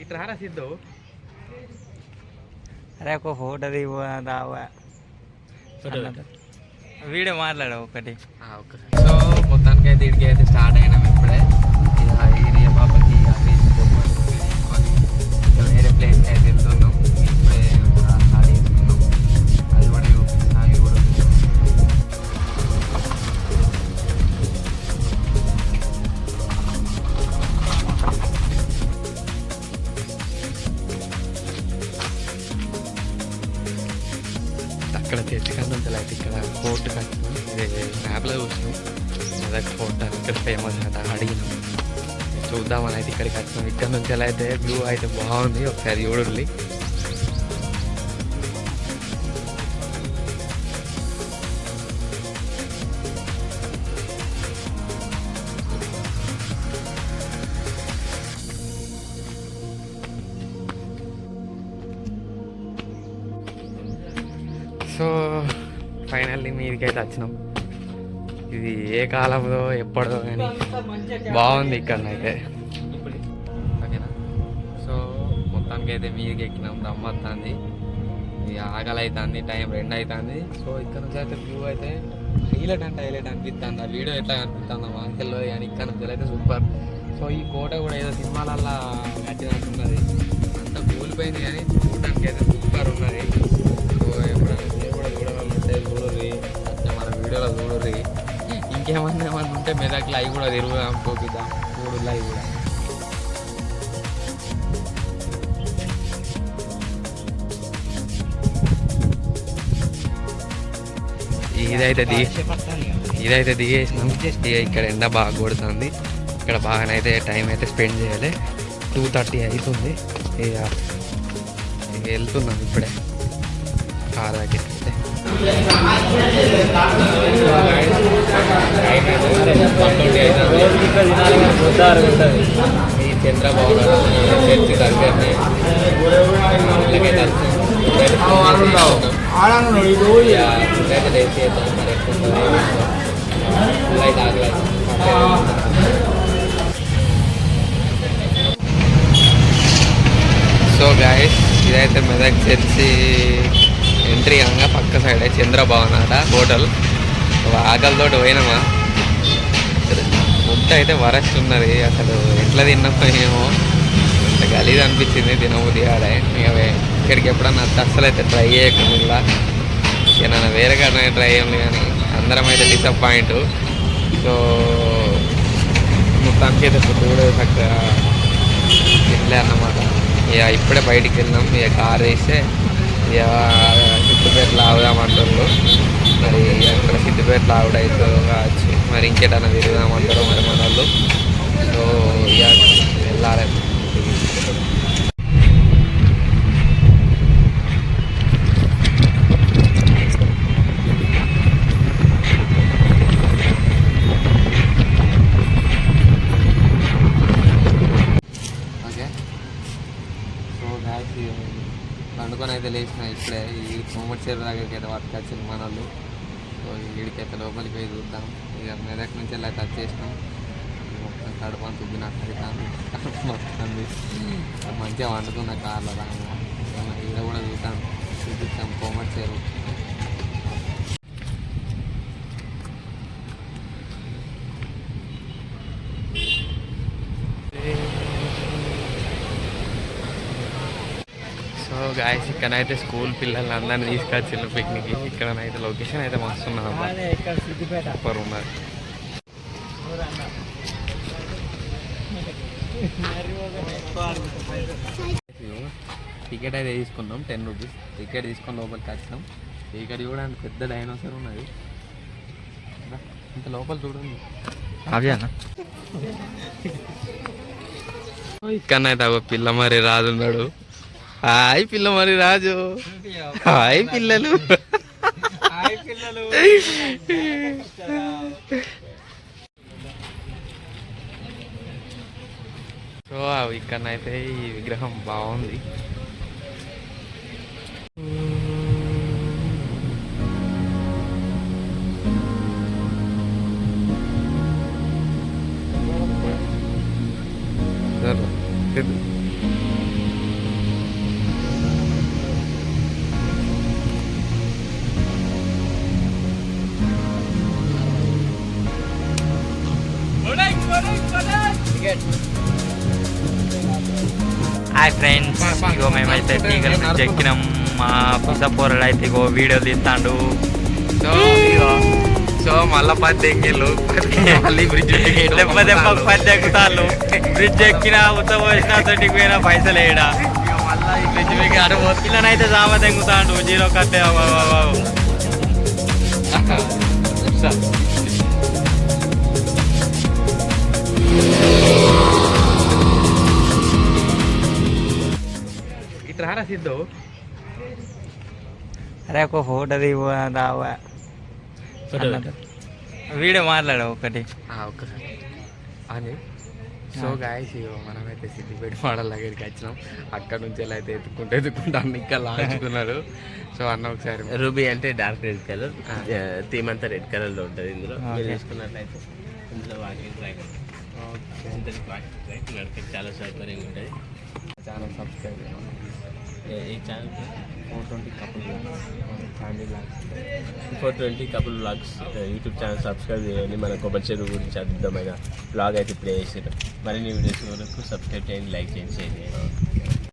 ఇటు రారా సిద్ధు అరే ఒక ఫోటో దిగు దావా వీడియో మాట్లాడు ఒకటి సో మొత్తానికి అయితే ఇడికి అయితే స్టార్ట్ అయినాం అక్కడ తెచ్చుకొని ఉంటుంది అయితే ఇక్కడ ఫోర్ట్ కట్టినాం ఇది మ్యాప్లో చూసినాం మెదక్ ఫోర్ట్ అని ఇక్కడ ఫేమస్ అట అడిగినాం చూద్దామని అయితే ఇక్కడికి వచ్చినాం ఇక్కడ నుంచి ఎలా అయితే వ్యూ అయితే బాగుంది ఒకసారి చూడండి సో ఫైనల్లీ మీదికైతే వచ్చినాం. ఇది ఏ కాలంలో ఎప్పుడో కానీ బాగుంది ఇక్కడ అయితే ఓకేనా? సో మొత్తానికి అయితే మీదికి ఎక్కినాం దమ్మత్తాంది. ఇది ఆకలి టైం రెండు అవుతుంది సో ఇక్కడ నుంచి అయితే వ్యూ అయితే హైలైట్ అంటే హైలైట్ అనిపిస్తుంది ఆ వీడియో ఎట్లా అనిపిస్తుంది మాకెళ్ళో కానీ ఇక్కడ నుంచి అయితే సూపర్ సో ఈ కోట కూడా ఏదో సినిమాలల్లో కట్టినట్టున్నది అంత కూలిపోయింది కానీ చూడడానికి అయితే సూపర్ ఉన్నది. ఇంకేమన్నా ఏమన్నా ఉంటే మెదక్లో అవి కూడా తిరుగుదాం పోపిద్దాం. చూడు అవి కూడా. ఇదైతే దిగి ఇదైతే దిగేసినాం. ఇక ఇక్కడ ఎండ బాగా కొడుతుంది. ఇక్కడ బాగానైతే టైం అయితే స్పెండ్ చేయాలి. టూ థర్టీ అవుతుంది. ఇక వెళ్తున్నాం ఇప్పుడే. కార్ దగ్గరికి అయితే ఈ చంద్రబాబు చర్చి దగ్గరనే సో గాయస్ ఇదైతే మెదక్ చర్చి ఎంట్రీ అనగా పక్క సైడ్ చంద్రభవన్ ఆట హోటల్. ఆకలితోటి పోయినామా? ఫుడ్ అయితే వరస్ట్ ఉన్నది. అసలు ఎట్లా తిన్నామో ఏమో. అంత గలీజ్ అనిపించింది తినబుద్ధి ఆడే ఇక ఇక్కడికి ఎప్పుడన్నా అస్సలు అయితే ట్రై చేయకుండా ఇక నన్ను వేరే కాడ ట్రై చేయండి కానీ అందరం అయితే డిసప్పాయింట్ సో మొత్తానికి అయితే ఫుడ్ కూడా చక్కగా తినలే అన్నమాట. ఇక ఇప్పుడే బయటికి వెళ్ళినాం. ఇక కార్ వేస్తే ఇక సిద్దిపేటలో ఆగుదామంటారు మరి అక్కడ సిద్దిపేటలో ఆవిడ అవుతుందో కావచ్చు. మరి ఇంకేటన్నా తిరుగుదామంటారు మరి మన వాళ్ళు సో ఇక వెళ్ళాలి. అయితే లేచిన ఇప్పుడే ఈ కోమటి చెరువు దగ్గరికి అయితే పట్టుకొచ్చింది మన వాళ్ళు సో వీడికైతే లోపలికి పోయి చూద్దాం. ఇక మెదక్ నుంచి వెళ్ళి అయితే వచ్చేసినాం మొత్తం కడుపు అని ఉబ్బి నాకు అవుతుంది కడుపు మొత్తంది మంచిగా వండుకున్న కార్లో రాగా ఇక్కడ కూడా చూద్దాం. చూపిస్తాం కోమటి చెరువు సో గాయస్ ఇక్కడైతే స్కూల్ పిల్లల్ని అందరినీ తీసుకొచ్చిండ్రు పిక్నిక్ ఇక్కడనైతే లొకేషన్ అయితే మస్తు ఉన్నది ఇక్కడ సిద్దిపేట సూపర్ ఉన్నది. టికెట్ అయితే తీసుకున్నాం టెన్ రూపీస్ టికెట్ తీసుకొని లోపలికి వచ్చినాం. ఇక్కడ చూడండి పెద్ద డైనోసర్ ఉన్నది. ఇంత లోపల చూడండి. అవ్యానా ఇక్కడనైతే ఒక పిల్ల మరి రాజు ఉన్నాడు హాయ్ పిల్ల మరి రాజు. హాయ్ పిల్లలు. పిల్లలు సో ఇక్కడనైతే ఈ విగ్రహం బాగుంది. హాయ్ ఫ్రెండ్స్ ఇగో మేమైతే తీగల బ్రిడ్జ్ ఎక్కినాం మా పిసపోరడు అయితే ఇగో వీడియో తీస్తాడు. సో సో మళ్ళా పది ఎక్కిళ్ళు మళ్ళీ బ్రిడ్జ్ దెబ్బ దెబ్బకు పది ఎక్కుతాళ్ళు బ్రిడ్జ్ ఎక్కినా ఉత్త పోసిన తోటికి పోయినా పైసలు వేయడా మళ్ళీ ఈ బ్రిడ్జ్ మీకు పోతే. పిల్లనైతే జామ తెంగుతాడు జీరో కట్టే ఇట్లా సిద్ధు అరే ఒక ఫోటో దిగు రావా వీడియో మాట్లాడు ఒకటి. ఆ, ఒక్కసారి. అని సో గాయస్ ఇగో మనమైతే సిద్దిపేట మోడల్ దగ్గరికి వచ్చినాం. అక్కడ నుంచి ఎలా అయితే ఎత్తుకుంటూ ఎత్తుకుంటూ అన్న ఇంకా లాంచుకున్నాడు సో అన్న ఒకసారి రూబీ అంటే డార్క్ రెడ్ కలర్. థీమ్ అంతా రెడ్ కలర్లో ఉంటుంది ఇందులో. వేసుకున్నట్లయితే ఇందులో వాకింగ్ ట్రాక్. ట్రాక్. చాలా సౌకర్యంగా ఉంటుంది. ఛానల్ సబ్స్క్రైబ్ ఈ channel four twenty couple family launch four twenty couple blogs YouTube channel subscribe చేయండి. మన కొబ్బరి చెరువు గురించి అద్భుతమైన బ్లాగ్ అయితే ప్లే చేసారు మరిన్ని వీడియోస్ వరకు సబ్స్క్రైబ్ చేయండి లైక్ చేయండి షేర్ చేయండి.